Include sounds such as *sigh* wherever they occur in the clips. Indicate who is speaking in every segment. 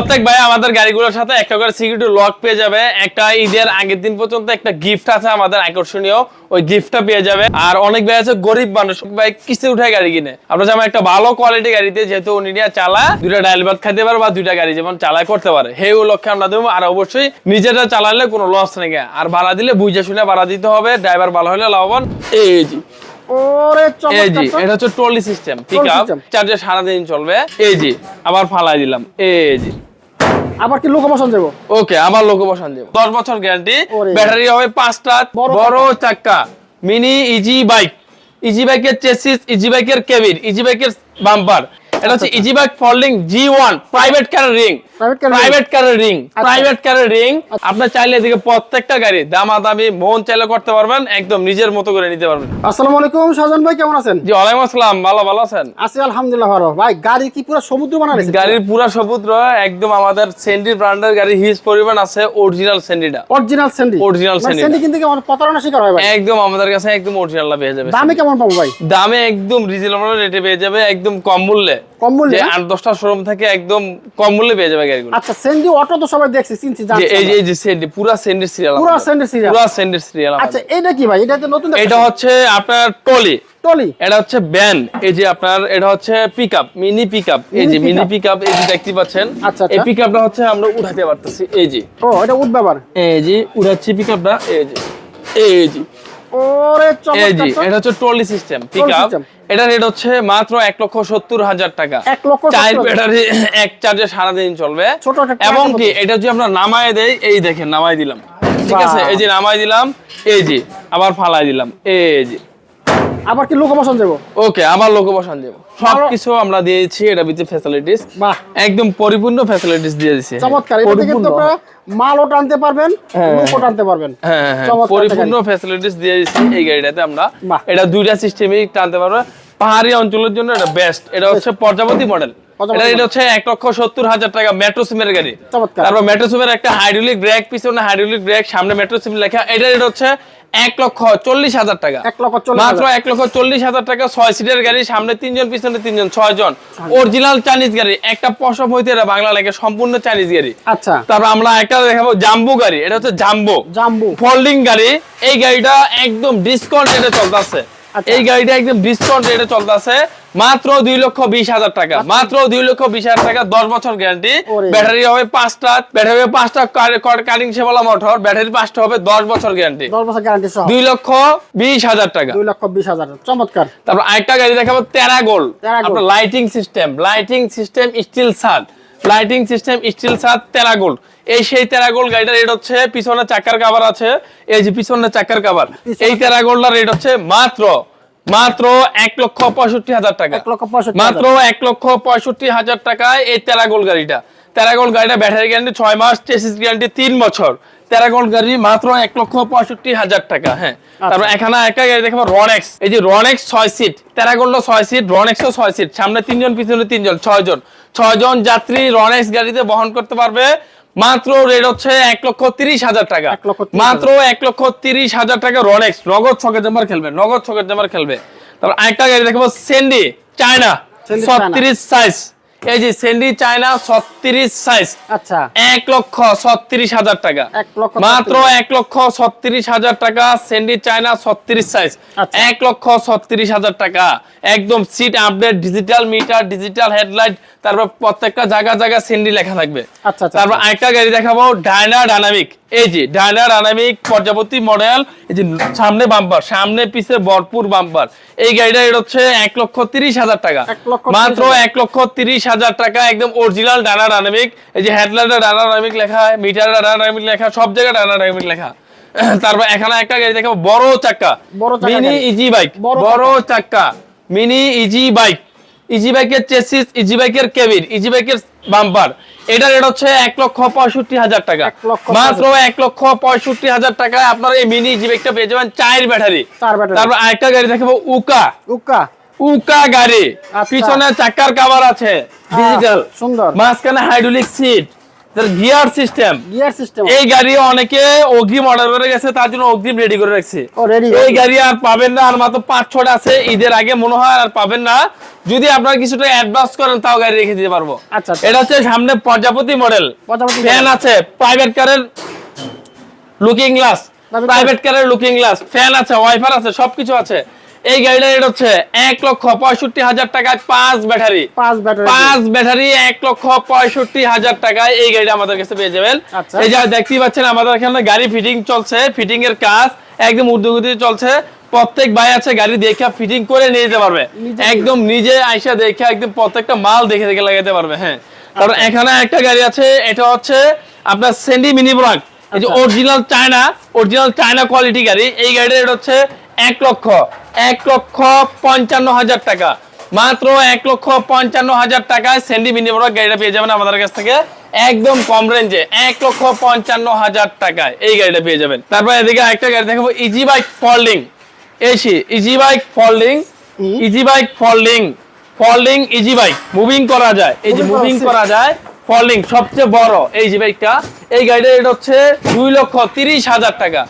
Speaker 1: প্রত্যেক ভাই আমাদের গাড়িগুলোর সাথে একটা করে সিকিউরিটি লক পেয়ে যাবে। একটা ঈদের আগের দিন পর্যন্ত একটা গিফট আছে আমাদের আকর্ষণীয়। ওই গিফটটা পেয়ে যাবে। আর অনেক ভাই আছে গরিব মানুষ ভাই কিস্তি উঠায় গাড়ি কিনে। আমরা যেমন একটা ভালো কোয়ালিটি গাড়িতে যেহেতু উনি চালা দুইটা ডাইল ভাত খাইতে পারে বা দুইটা গাড়ি যেমন চালায় করতে পারে। সেই লক্ষ্যে আমরা দেবো। আর অবশ্যই নিজেটা চালালে কোনো লস নেই আর ভাড়া দিলে বুঝে শুনে ভাড়া দিতে হবে। ড্রাইভার ভালো হলে লাভবান। এই জি এই জি এটা হচ্ছে trolley system. Pick up
Speaker 2: system।
Speaker 1: চার্জে সারাদিন চলবে। এই জি আবার ফালাই দিলাম। এই জি
Speaker 2: আবার কি লোক দেব?
Speaker 1: ওকে আবার লোক বসান দেব। দশ বছর গ্যারান্টি ব্যাটারি হবে পাঁচটা
Speaker 2: বড়
Speaker 1: বড় চাক্কা মিনি ইজি বাইক। ইজি বাইকের চেসিস ইজি বাইকের কেবিন ইজি বাইকের বাম্পার। এটা হচ্ছে easy bike folding G one private car ring. Private কারের রিং
Speaker 2: আচ্ছা।
Speaker 1: প্রাইভেট কারের রিং আপনার চাইলে এদিকে প্রত্যেকটা গাড়ি দামাদামি মন চাইলে করতে পারবেন একদম নিজের মতো করে নিতে পারবেন।
Speaker 2: আসসালামু আলাইকুম শাহজাহান ভাই কেমন আছেন?
Speaker 1: জি ওয়ালাইকুম আসসালাম ভালো ভালো আছেন?
Speaker 2: আছি আলহামদুলিল্লাহ ভালো। ভাই গাড়ি কি পুরো সমুদ্র বানালে
Speaker 1: গাড়ির পুরা সমুদ্র একদম আমাদের সেন্ডি ব্র্যান্ডের গাড়ি হিজ পরিমাণ আছে original সেন্ডিটা
Speaker 2: original Sandy
Speaker 1: Original Sandy
Speaker 2: Sandy কিনতে কি প্রতারণা শিকার হয় ভাই।
Speaker 1: একদম আমাদের কাছে একদম অরিজিনাল পেয়ে যাবে
Speaker 2: দামে কেমন পাবো ভাই?
Speaker 1: দামে একদম রিজনেবল রেটে পেয়ে যাবে একদম কম মূল্যে।
Speaker 2: কম মূল্যে?
Speaker 1: আট দশটা শোরুম থেকে একদম কম মূল্যে পেয়ে যাবে গাড়িগুলো
Speaker 2: আচ্ছা স্যান্ডি অটো তো সবাই দেখছি চিনছি
Speaker 1: এই যে এই যে সেন্ডি পুরা সেন্ডির সিরিয়াল
Speaker 2: পুরো স্যান্ডি সিরিয়াল
Speaker 1: পুরা সেন্ডির সিরিয়াল
Speaker 2: আচ্ছা এটা কি ভাই? এটা তো নতুন
Speaker 1: এটা হচ্ছে আপনার টলি।
Speaker 2: টলি।
Speaker 1: এটা হচ্ছে ব্যান এই যে আপনার এটা হচ্ছে পিকআপ মিনি পিকআপ এই যে মিনি পিকআপ এই যে দেখতে পাচ্ছেন
Speaker 2: আচ্ছা,
Speaker 1: এই
Speaker 2: আচ্ছা।
Speaker 1: পিকআপটা হচ্ছে আমরা উঠাতে পারতেছি এই যে।
Speaker 2: ও এটা উঠ ব্যাপার
Speaker 1: এই যে উড়াচ্ছি পিকআপটা এই যে এই যে।
Speaker 2: ওরে
Speaker 1: এই এটা হচ্ছে ট্রলি সিস্টেম পিকআপ। এটা রেট হচ্ছে মাত্র এক লক্ষ সত্তর হাজার টাকা।
Speaker 2: এক লক্ষ
Speaker 1: চার ব্যাটারি এক চার্জে সারাদিন চলবে। এবং কি এটা যদি আমরা নামায় দেয় এই দেখেন নামায় দিলাম। ঠিক আছে? এই যে নামায় দিলাম এই যে আবার ফালাই দিলাম এই যে।
Speaker 2: আবার কি লোক বসন দেবো
Speaker 1: ওকে আবার লোক বসান দেবো সবকিছু আমরা দিয়েছি এটা ভিতরে ফ্যাসিলিটিস
Speaker 2: বাহ।
Speaker 1: একদম পরিপূর্ণ ফ্যাসিলিটিস দিয়ে দিয়েছি
Speaker 2: চমৎকার এটাতে কিন্তু আপনারা মালও টানতে পারবেন
Speaker 1: হ্যাঁ।
Speaker 2: লোকও টানতে পারবেন।
Speaker 1: হ্যাঁ হ্যাঁ, হ্যাঁ। পরিপূর্ণ ফ্যাসিলিটিস দিয়ে দিচ্ছি এই গাড়িটাতে আমরা। এটা দুইটা সিস্টেমই টানতে পারবে। পাহাড়ি অঞ্চলের জন্য এটা বেস্ট এটা হচ্ছে পর্যাবতী মডেল এটা এটা হচ্ছে এক লক্ষ সত্তর হাজার টাকা মেট্রো সিমের গাড়ি। তারপর মেট্রো সিমের একটা হাইড্রোলিক ব্রেক পিছনে হাইড্রোলিক ব্রেক সামনে মেট্রো সিম লেখা। এটা রেট হচ্ছে এক লক্ষ চল্লিশ হাজার টাকা। মাত্র এক লক্ষ চল্লিশ হাজার টাকা ছয় সিটের গাড়ি সামনে তিনজন পিছনে তিনজন ছয় জন। অরিজিনাল চাইনিজ গাড়ি একটা পশম হইতে এটা বাংলা লাগে সম্পূর্ণ চাইনিজ গাড়ি।
Speaker 2: আচ্ছা।
Speaker 1: তারপর আমরা একটা দেখাবো জাম্বু গাড়ি এটা হচ্ছে জাম্বু
Speaker 2: জাম্বু
Speaker 1: ফোল্ডিং গাড়ি এই গাড়িটা একদম ডিসকাউন্ট রেটে চলতেছে।
Speaker 2: আছে
Speaker 1: এই গাড়িটা একদম ডিসকাউন্ট রেটে চলতেছে। মাত্র দুই লক্ষ বিশ হাজার টাকা। মাত্র দুই লক্ষ বিশ হাজার টাকা দশ বছর গ্যারান্টি। ব্যাটারি হবে পাঁচটা ব্যাটারি হবে পাঁচটা কারিং সেবালা মোটর ব্যাটারি পাঁচটা হবে দশ বছর গ্যারান্টি।
Speaker 2: দশ বছর গ্যারান্টি
Speaker 1: দুই লক্ষ বিশ হাজার টাকা।
Speaker 2: দুই লক্ষ বিশ হাজার চমৎকার।
Speaker 1: তারপর আরেকটা গাড়ি দেখাবো
Speaker 2: Terragold।
Speaker 1: আপনার lighting system lighting system steel ছাদ। লাইটিং সিস্টেম স্টিল ছাদ তেরাগোল এই সেই তেরাগোল গাড়িটার রেট হচ্ছে পিছনে চাকার কাভার আছে এই যে পিছনে চাকার কাভার
Speaker 2: পিছনে-
Speaker 1: এই তেরাগোলটার রেট হচ্ছে মাত্র মাত্র এক লক্ষ পঁয়ষট্টি হাজার টাকা। মাত্র এক লক্ষ পঁয়ষট্টি হাজার টাকায় এই তেরাগোল গাড়িটা। তেরাগোল গাড়িটা ব্যাটারি গ্যারান্টি ছয় মাস চেসিস গ্যারান্টি তিন বছর। তেরাগোল গাড়ি মাত্র এক লক্ষ পঁয়ষট্টি হাজার টাকা হ্যাঁ। তারপর এখানে একটা গাড়ি দেখাবো রনেক্স এই যে রনেক্স ছয় সিট তেরাগোলটা ছয় সিট রনেক্সও ছয় সিট সামনে তিনজন পিছনে তিনজন ছয় জন ছয় জন যাত্রী রনেক্স গাড়িতে বহন করতে পারবে। মাত্র রেট হচ্ছে এক লক্ষ তিরিশ হাজার টাকা। মাত্র এক লক্ষ তিরিশ হাজার টাকা রডেক্স নগদ ছকের জামার খেলবে নগদ ছকের জামার খেলবে। তারপর আরেকটা গাড়ি দেখব সেন্ডি চায়না। ছত্রিশ সাইজ এই যে সেন্ডি চায়না ছত্রিশ সাইজ
Speaker 2: আচ্ছা।
Speaker 1: এক লক্ষ ছত্রিশ হাজার টাকা। মাত্র এক লক্ষ ছত্রিশ হাজার টাকা সেন্ডি চায়না ছত্রিশ সাইজ
Speaker 2: আচ্ছা।
Speaker 1: এক লক্ষ ছত্রিশ হাজার টাকা। একদম seat update digital meter digital headlight তারপর প্রত্যেকটা জায়গা জায়গা সেন্ডি লেখা থাকবে।
Speaker 2: আচ্ছা, আচ্ছা,
Speaker 1: তারপর। আরেকটা গাড়ি দেখাবো ডায়না ডায়নামিক এই যে ডায়না ডায়নামিক পর্যাবর্তী মডেল এই যে সামনে বাম্পার সামনে পিছে ভরপুর বাম্পার এই গাড়িটা এটা হচ্ছে এক লক্ষ তিরিশ হাজার টাকা। মাত্র। এক লক্ষ তিরিশ হাজার টাকা একদম অরিজিনাল ডানা ডায়নামিক এই যে হেডলাইটে ডানা ডায়নামিক লেখা মিটারে ডানা ডায়নামিক লেখা সব জায়গায় ডানা ডায়নামিক লেখা *clears throat* তারপর এখানে একটা গাড়ি দেখাবো বড়
Speaker 2: চাকা
Speaker 1: মিনি ইজি বাইক
Speaker 2: বড়
Speaker 1: চাক্কা। মিনি ইজি বাইক ইজি বাইকের চেসিস ইজি বাইকের কেবিন ইজি বাইকের বাম্পার এটা রেট হচ্ছে এক লক্ষ পঁয়ষট্টি হাজার টাকা। মাত্র এক লক্ষ পঁয়ষট্টি হাজার টাকায় আপনার এই মিনি ইজি বাইকটা পেয়ে যাবেন চার ব্যাটারি তারপর আরেকটা গাড়ি দেখাবো উকা।
Speaker 2: উক্কা
Speaker 1: উকা গাড়ি।
Speaker 2: আচ্ছা।
Speaker 1: পিছনে চাকার কাভার আছে ডিজিটাল
Speaker 2: সুন্দর।
Speaker 1: মাঝখানে hydraulic seat gear system
Speaker 2: gear system
Speaker 1: এই গাড়ি অনেকে অগ্রিম অর্ডার করে গেছে তার জন্য অগ্রিম রেডি করে রাখছি। এই গাড়ি আর পাবেন না আর মাত্র পাঁচ ছটা আছে ঈদের আগে মনে হয় আর পাবেন না। যদি আপনারা কিছুটা অ্যাডভান্স করেন তাও গাড়ি রেখে দিতে পারব।
Speaker 2: আচ্ছা আচ্ছা।
Speaker 1: এটা হচ্ছে সামনে প্রজাপতি মডেল ফ্যান আছে প্রাইভেট কারের লুকিং গ্লাস প্রাইভেট কারের লুকিং গ্লাস ফ্যান আছে ওয়াইফার আছে সবকিছু আছে। এই গাড়িটা রেট হচ্ছে এক লক্ষ পঁয়ষট্টি হাজার টাকায় পাঁচ ব্যাটারি।
Speaker 2: পাঁচ ব্যাটারি।
Speaker 1: পাঁচ ব্যাটারি এক লক্ষ পঁয়ষট্টি হাজার টাকায় এই গাড়িটা আমাদের কাছে পেয়ে যাবেন।
Speaker 2: আচ্ছা।
Speaker 1: এই যে দেখতেই পাচ্ছেন আমাদের এখানে গাড়ি ফিটিং চলছে ফিটিং এর কাজ একদম চলছে। প্রত্যেক ভাই আছে গাড়ি দেখে ফিটিং করে নিয়ে যেতে পারবে। একদম নিজে। আইসা দেখে একদম প্রত্যেকটা মাল দেখে দেখে লাগাতে পারবে হ্যাঁ। কারণ
Speaker 2: আচ্ছা।
Speaker 1: এখানে একটা গাড়ি আছে এটা হচ্ছে আপনার সেন্ডি মিনি ব্রাক এই যে। Original China original China quality গাড়ি। এই গাড়িটা এটা হচ্ছে এক লক্ষ এক লক্ষ পঞ্চান্ন হাজার টাকা। মাত্র এক লক্ষ পঞ্চান্ন হাজার টাকায় সেন্ডি মিনি ব্রাক গাড়িটা পেয়ে যাবেন আমাদের কাছ থেকে একদম কম রেঞ্জে এক লক্ষ পঞ্চান্ন হাজার টাকায় এই গাড়িটা পেয়ে যাবেন। তারপর এদিকে একটা গাড়ি দেখাবো easy bike folding AC easy bike folding easy bike folding folding easy bike moving করা যায়। এই যে মুভিং করা যায়। ফল্ডিং সবচেয়ে বড়। এই যে বাইকটা এই গাড়িটা হচ্ছে দুই লক্ষ তিরিশ হাজার টাকা।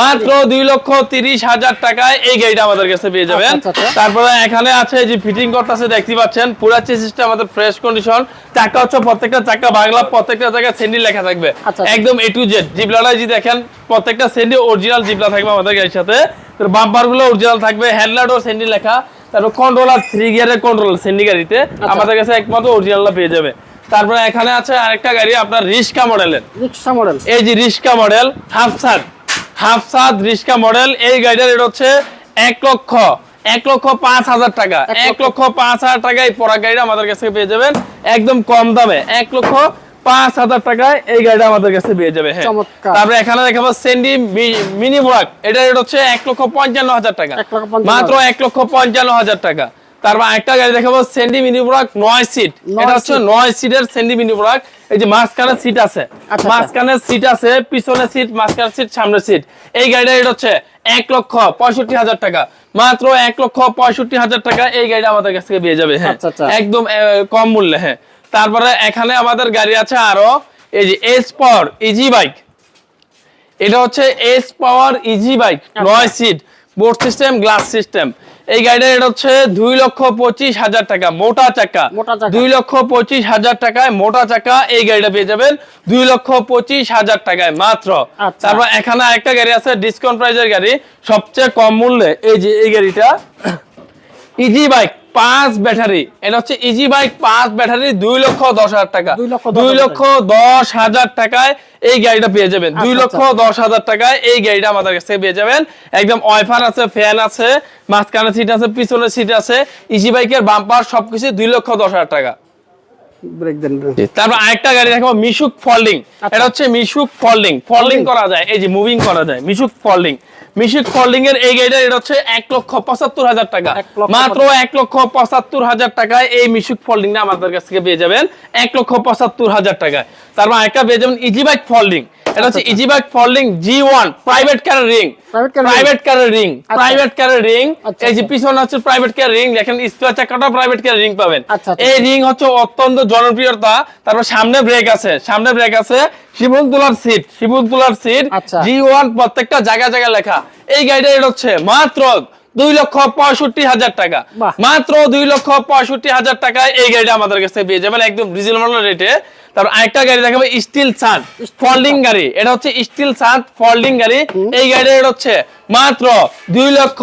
Speaker 1: মাত্র দুই লক্ষ তিরিশ হাজার টাকায় এই গাড়িটা আমাদের কাছে পেয়ে যাবেন।
Speaker 2: আচ্ছা, আচ্ছা, আচ্ছা।
Speaker 1: তারপরে এখানে আছে যে ফিটিং করতেছে দেখতে পাচ্ছেন পুরা চেসিসটা আমাদের ফ্রেশ কন্ডিশন চাকা হচ্ছে প্রত্যেকটা চাকা বাংলা প্রত্যেকটা জায়গায় সেন্ডি লেখা থাকবে। একদম এ টু জেড জিবলাটা যদি দেখেন প্রত্যেকটা সেন্ডি অরিজিনাল জিবলা থাকবে আমাদের গাড়ির সাথে। বাম্পারগুলো অরিজিনাল থাকবে হেডলাইটও সেন্ডি লেখা। তারপর কন্ট্রোলার থ্রি গিয়ারের কন্ট্রোলার সেন্ডি গাড়িতে আমাদের কাছে একমাত্র অরিজিনালটা পেয়ে যাবে। তারপরে এখানে আছে আরেকটা গাড়ি আপনার রিস্কা মডেলের।
Speaker 2: রিক্সা মডেল।
Speaker 1: এই যে রিস্কা মডেল হাফ সাদ হাফ সাদ রিস্কা মডেল এই গাড়িটার রেট হচ্ছে এক লক্ষ। এক লক্ষ পাঁচ হাজার টাকা।
Speaker 2: এক
Speaker 1: লক্ষ। পাঁচ হাজার টাকায় পড়া গাড়িটা আমাদের কাছে পেয়ে যাবেন। একদম কম দামে। এক লক্ষ পাঁচ হাজার টাকায় এই গাড়িটা আমাদের কাছে পেয়ে যাবে। হ্যাঁ। তারপরে এখানে দেখাবো সেন্ডি মিনি ব্রাক এটা রেট হচ্ছে এক লক্ষ পঞ্চান্ন হাজার টাকা। মাত্র এক লক্ষ পঞ্চান্ন হাজার টাকা। তারপর একটা গাড়ি দেখাবো সেন্ডি মিনি ব্রাক নয় সিট এটা হচ্ছে নয় সিটের সেন্ডি মিনি ব্রাক এই যে মাঝখানে সিট আছে।
Speaker 2: আচ্ছা।
Speaker 1: মাঝখানে সিট আছে পিছনে সিট মাঝখানে সিট সামনে সিট এই গাড়িটা রেট হচ্ছে এক লক্ষ পঁয়ষট্টি হাজার টাকা। মাত্র এক লক্ষ পঁয়ষট্টি হাজার টাকা এই গাড়িটা আমাদের কাছ থেকে পেয়ে যাবে হ্যাঁ।
Speaker 2: আচ্ছা, আচ্ছা।
Speaker 1: একদম কম মূল্যে হ্যাঁ। তারপরে এখানে আমাদের গাড়ি আছে আরও এই যে এস পাওয়ার ইজি বাইক এটা হচ্ছে এস পাওয়ার ইজি বাইক নয় seat board system glass system এই গাড়িটা এটা হচ্ছে দুই লক্ষ পঁচিশ হাজার টাকা মোটা চাকা। দুই লক্ষ পঁচিশ হাজার টাকায় মোটা চাকা এই গাড়িটা পেয়ে যাবেন দুই লক্ষ পঁচিশ হাজার টাকায় মাত্র।
Speaker 2: আচ্ছা।
Speaker 1: তারপর এখানে একটা গাড়ি আছে ডিসকাউন্ট প্রাইজের গাড়ি। সবচেয়ে কম মূল্যে এই যে এই গাড়িটা *coughs* ইজি বাইক পাঁচ ব্যাটারি। এটা হচ্ছে ইজি বাইক পাঁচ ব্যাটারি দুই লক্ষ দশ হাজার টাকা।
Speaker 2: দুই লক্ষ দশ হাজার
Speaker 1: টাকায় এই গাড়িটা পেয়ে যাবেন। দুই
Speaker 2: আচ্ছা,
Speaker 1: লক্ষ দশ হাজার টাকায় এই গাড়িটা আমাদের কাছ থেকে পেয়ে যাবেন। একদম ওয়াইফার আছে ফ্যান আছে মাঝখানে সিট আছে পিছনে সিট আছে। ইজি বাইকের বাম্পার সবকিছু দুই লক্ষ দশ হাজার টাকা। তারপর আরেকটা গাড়ি দেখাবো মিশুক ফল্ডিং
Speaker 2: আচ্ছা।
Speaker 1: এটা হচ্ছে মিশুক ফল্ডিং ফল্ডিং করা যায় এই যে মুভিং করা যায় মিশুক ফল্ডিং মিশুক ফল্ডিং এর এই গাড়িটা এটা হচ্ছে এক লক্ষ পঁচাত্তর হাজার টাকা মাত্র এক লক্ষ পঁচাত্তর হাজার টাকায় এই মিশুক ফল্ডিংটা আমাদের কাছ থেকে পেয়ে যাবেন এক লক্ষ পঁচাত্তর হাজার টাকায় তারপর আরেকটা পেয়ে যাবেন ইজি বাইক ফল্ডিং এটা হচ্ছে। Easy bike folding G one private কারের রিং। প্রাইভেট কারের রিং। প্রাইভেট কারের রিং এই যে। পিছনে হচ্ছে প্রাইভেট কার রিং দেখেন স্পেয়ার চাকাটা প্রাইভেট কার রিং পাবেন
Speaker 2: আচ্ছা, আচ্ছা।
Speaker 1: এই রিং হচ্ছে অত্যন্ত জনপ্রিয়তা তারপর সামনে ব্রেক আছে সামনে ব্রেক আছে তুলার সিট তুলার সিট। জি ওয়ান প্রত্যেকটা জায়গা জায়গা লেখা। এই গাড়িটা এটা হচ্ছে মাত্র দুই লক্ষ পঁয়ষট্টি হাজার টাকা। মাত্র দুই লক্ষ পঁয়ষট্টি হাজার টাকায় এই গাড়িটা আমাদের কাছে পেয়ে যাবেন একদম রিজনেবল রেটে তারপর আরেকটা গাড়ি দেখাবো স্টিল সান ফোল্ডিং গাড়ি। এটা হচ্ছে স্টিল সান ফোল্ডিং গাড়ি। এই গাড়িটা এটা হচ্ছে মাত্র দুই লক্ষ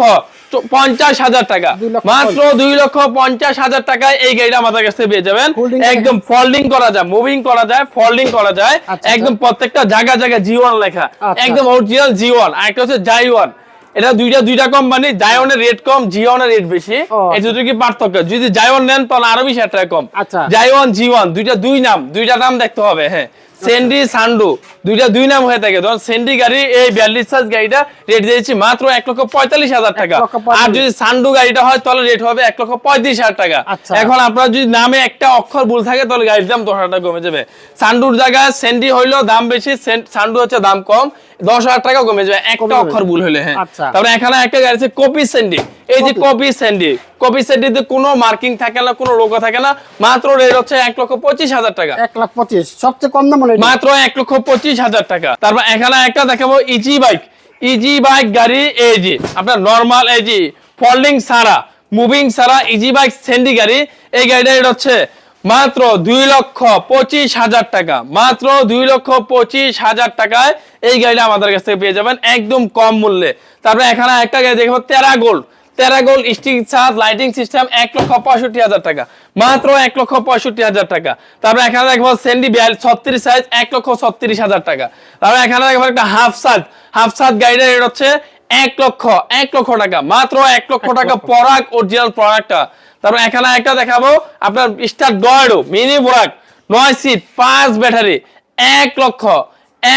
Speaker 1: পঞ্চাশ হাজার টাকা। মাত্র দুই লক্ষ পঞ্চাশ হাজার টাকায় এই গাড়িটা আমাদের কাছে পেয়ে যাবেন। একদম ফোল্ডিং করা যায় মুভিং করা যায় ফোল্ডিং করা যায়।
Speaker 2: আচ্ছা,
Speaker 1: একদম প্রত্যেকটা জায়গা জায়গা জি ওয়ান লেখা।
Speaker 2: আচ্ছা।
Speaker 1: একদম অরিজিনাল জি ওয়ান আরেকটা হচ্ছে জাই ওয়ান এটা দুইটা দুইটা কোম্পানি জায়নের রেট কম জিওনের রেট বেশি। এই দুটো কি পার্থক্য? যদি জায়ন নেন তাহলে আরও বেশি টাকা কম।
Speaker 2: আচ্ছা।
Speaker 1: জায়ন জি ওয়ান দুইটা দুই নাম দুইটা নাম দেখতে হবে হ্যাঁ। সেন্ডি সান্ডু দুইটা দুই নাম হয়ে থাকে। ধরুন সেন্ডি গাড়ি এই বিয়াল্লিশ সাইজ গাড়িটা রেট দিয়েছি মাত্র এক লক্ষ পঁয়তাল্লিশ হাজার টাকা। আর যদি সান্ডু গাড়িটা হয় তাহলে রেট হবে এক লক্ষ পঁয়ত্রিশ হাজার টাকা।
Speaker 2: আচ্ছা।
Speaker 1: এখন আপনার যদি নামে একটা অক্ষর ভুল থাকে তাহলে গাড়ির দাম দশ হাজার টাকা কমে যাবে। সান্ডুর জায়গায় সেন্ডি হইলেও দাম বেশি সেন- সান্ডু হচ্ছে দাম কম। দশ হাজার টাকা কমে যাবে। একটা অক্ষর ভুল হলে হ্যাঁ।
Speaker 2: আচ্ছা।
Speaker 1: তারপরে এখানে একটা গাড়ি আছে কপি সেন্ডি এই যে। কপি স্যান্ডি কপি স্যান্ডিতে কোনো মার্কিং থাকে না কোনো লোগো থাকে না মাত্র রেট হচ্ছে এক লক্ষ পঁচিশ হাজার টাকা।
Speaker 2: এক লাখ পঁচিশ সবচেয়ে কম দাম মনে
Speaker 1: মাত্র এক লক্ষ পঁচিশ হাজার টাকা। তারপর এখানে একটা দেখাবো ইজি বাইক ইজি বাইক গাড়ি এজি আপনার নর্মাল এজি ফোল্ডিং ছাড়া মুভিং ছাড়া ইজি বাইক সেন্ডি গাড়ি। এই গাড়িটা এটা হচ্ছে মাত্র দুই লক্ষ পঁচিশ হাজার টাকা। মাত্র দুই লক্ষ পঁচিশ হাজার টাকায় এই গাড়িটা আমাদের কাছ থেকে পেয়ে যাবেন একদম কম মূল্যে। তারপরে এখানে একটা গাড়ি দেখব Terragold Terragold stick charge lighting system এক লক্ষ পঁয়ষট্টি হাজার টাকা। মাত্র এক লক্ষ পঁয়ষট্টি হাজার টাকা। তারপরে এখানে দেখব সেন্ডি বিয়াল ছত্রিশ সাইজ এক লক্ষ ছত্রিশ হাজার টাকা। তারপরে এখানে দেখব একটা হাফ সাজ হাফ সাজ গাড়ির রেট হচ্ছে এক লক্ষ এক লক্ষ টাকা। মাত্র এক লক্ষ টাকা পরাগ অরিজিনাল প্রোডাক্টটা তারপর এখানে একটা দেখাবো আপনার স্টার ডয়েডো মিনি বোরাক নয় সিট পাঁচ ব্যাটারি এক লক্ষ।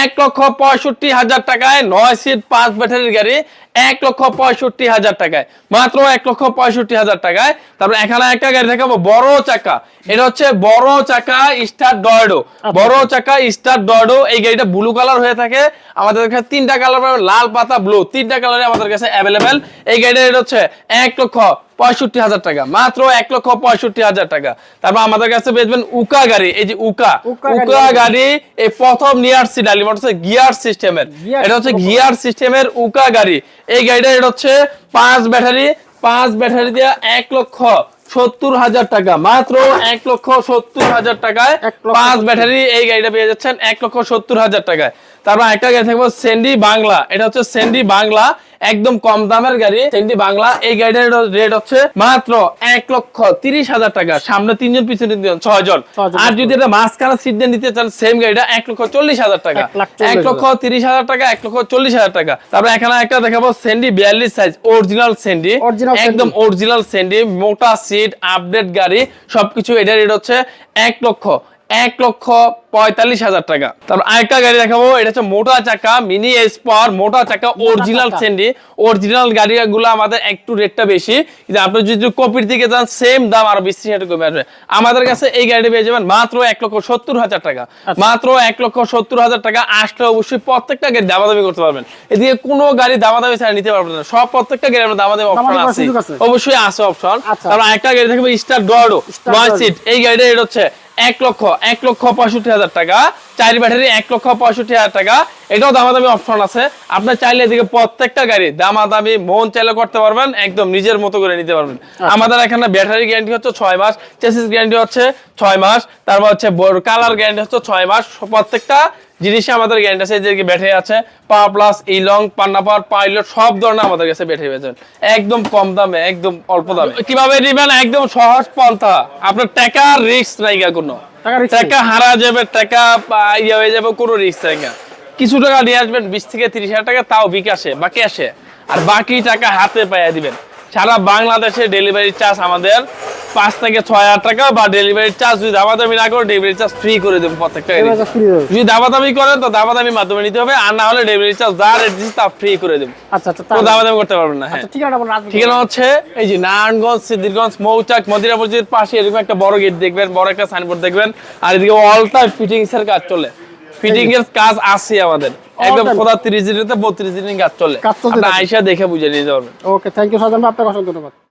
Speaker 1: এক লক্ষ পঁয়ষট্টি হাজার টাকায় নয় সিট পাঁচ ব্যাটারির গাড়ি এক লক্ষ পঁয়ষট্টি হাজার টাকায়। মাত্র এক লক্ষ পঁয়ষট্টি হাজার টাকায়। তারপর এখানে একটা গাড়ি দেখাবো বড় চাকা। এটা হচ্ছে বড় চাকা স্টার ডয়ডো। বড় চাকা স্টার ডয়ডো। এই গাড়িটা ব্লু কালার হয়ে থাকে। আমাদের কাছে তিনটা কালার লাল পাতা ব্লু তিনটা কালারে আমাদের কাছে অ্যাভেলেবেল এই গাড়িটা এটা হচ্ছে এক লক্ষ পঁয়ষট্টি হাজার টাকা। মাত্র এক লক্ষ পঁয়ষট্টি হাজার টাকা। তারপর আমাদের কাছে বেচবেন উকা গাড়ি এই যে উকা।
Speaker 2: উকা গাড়ি।
Speaker 1: এই প্রথম নিয়ার সিট আলিমট হচ্ছে গিয়ার সিস্টেমের। এটা হচ্ছে। গিয়ার সিস্টেমের উকা গাড়ি। এই গাড়িটা এটা হচ্ছে পাঁচ ব্যাটারি পাঁচ ব্যাটারি দিয়ে এক লক্ষ সত্তর হাজার টাকা। মাত্র এক লক্ষ সত্তর হাজার টাকায় পাঁচ ব্যাটারি এই গাড়িটা পেয়ে যাচ্ছেন এক লক্ষ সত্তর হাজার টাকায়। তারপর একটা গাড়ি থাকব সেন্ডি বাংলা এটা হচ্ছে সেন্ডি বাংলা একদম কম দামের গাড়ি। সেন্ডি বাংলা এই গাড়িটার রেট হচ্ছে মাত্র এক লক্ষ তিরিশ হাজার টাকা। সামনে তিনজন পিছনে তিনজন ছয় জন আর যদি এটা মাঝখানে সিট দিয়ে নিতে চান সেম গাড়িটা এক লক্ষ চল্লিশ হাজার টাকা।
Speaker 2: এক
Speaker 1: লক্ষ তিরিশ হাজার টাকা এক লক্ষ চল্লিশ হাজার টাকা। তারপর এখানে একটা দেখাবো সেন্ডি বিয়াল্লিশ সাইজ অরিজিনাল সেন্ডি একদম অরিজিনাল সেন্ডি মোটা সিট আপডেট গাড়ি। সবকিছু এটা রেট হচ্ছে এক লক্ষ এক লক্ষ পঁয়তাল্লিশ হাজার টাকা। তারপর আরেকটা গাড়ি দেখাবো এটা হচ্ছে মোটা চাকা মিনি এসপার মোটা চাকা অরিজিনাল সেন্ডি অরিজিনাল গাড়িগুলো আমাদের একটু রেটটা বেশি। কিন্তু আপনি যদি কপির দিকে যান সেম দাম আর বিশ ত্রিশ হাজার কমে আসবে। আমাদের কাছে এই গাড়ি পেয়ে যাবেন মাত্র এক লক্ষ সত্তর হাজার টাকা। মাত্র এক লক্ষ সত্তর হাজার টাকা আসলে অবশ্যই প্রত্যেকটা গাড়ি দামাদামি করতে পারবেন। এদিকে কোনো গাড়ি দামাদামি ছাড়া নিতে পারবেন না। সব প্রত্যেকটা গাড়ি আমরা দামাদামি অপশন আছে। অবশ্যই আছে অপশন
Speaker 2: আচ্ছা।
Speaker 1: তারপর একটা গাড়ি থাকবে স্টার
Speaker 2: Star
Speaker 1: নয় সিট এই গাড়িটা এটা হচ্ছে এক লক্ষ এক লক্ষ পঁয়ষট্টি হাজার টাকা। চার ব্যাটারি এক লক্ষ পঁয়ষট্টি হাজার টাকা। এটাও দামাদামি অপশন আছে। আপনার চাইলে এদিকে প্রত্যেকটা গাড়ি দামাদামি মন চাইলে করতে পারবেন একদম নিজের মতো করে নিতে পারবেন। আমাদের এখানে ব্যাটারি গ্যারান্টি হচ্ছে ছয় মাস চেসিস গ্যারান্টি হচ্ছে ছয় মাস তারপর হচ্ছে কালার গ্যারান্টি হচ্ছে ছয় মাস প্রত্যেকটা জিনিসে আমাদের গ্যারান্টি আছে যে ব্যাটারি আছে পাওয়ার প্লাস ইলং পান্না পাওয়ার পাইলট সব ধরনের আমাদের কাছে ব্যাটারি পেয়েছেন একদম কম দামে একদম অল্প দামে। কীভাবে নিবেন? একদম সহজ পন্থা। আপনার টাকা রিস্ক নাই গা কোনো।
Speaker 2: টাকা
Speaker 1: হারা যাবে টাকা ইয়ে হয়ে যাবে কোনো রিস্ক নাই গা। কিছু টাকা নিয়ে আসবেন বিশ থেকে তিরিশ হাজার টাকা তাও বিকাশে বা ক্যাশে আর বাকি টাকা হাতে পাইয়া দিবেন। সারা বাংলাদেশে ডেলিভারি চার্জ আমাদের পাঁচ থেকে ছয় হাজার টাকা বা ডেলিভারি চার্জ যদি দামাদামি না করে ডেলিভারি চার্জ ফ্রি করে দেবো প্রত্যেকটা। যদি দামাদামি করেন তো দামাদামি মাধ্যমে নিতে হবে। আর না হলে ডেলিভারি চার্জ যা রেট দিচ্ছি তা ফ্রি করে দেবো।
Speaker 2: আচ্ছা আচ্ছা তাহলে-
Speaker 1: দামাদামি করতে পারবেন না হ্যাঁ।
Speaker 2: আচ্ছা,
Speaker 1: ঠিকানা হচ্ছে এই যে নারায়ণগঞ্জ সিদ্ধিরগঞ্জ মৌচাক মদিরা মসজিদের পাশে এরকম একটা বড় গেট দেখবেন বড় একটা সাইনবোর্ড দেখবেন। আর এদিকে অল টাইম ফিটিংস এর কাজ চলে। ফিটিং এর কাজ আছে আমাদের একদম? খোদা তিরিশ দিনে বত্রিশ দিনের কাজ চলে আপনি
Speaker 2: থাকে।
Speaker 1: দেখে বুঝে নিয়ে যাবেন
Speaker 2: ওকে থ্যাংক ইউ সাজান ভাই আপনাকে অসংখ্য ধন্যবাদ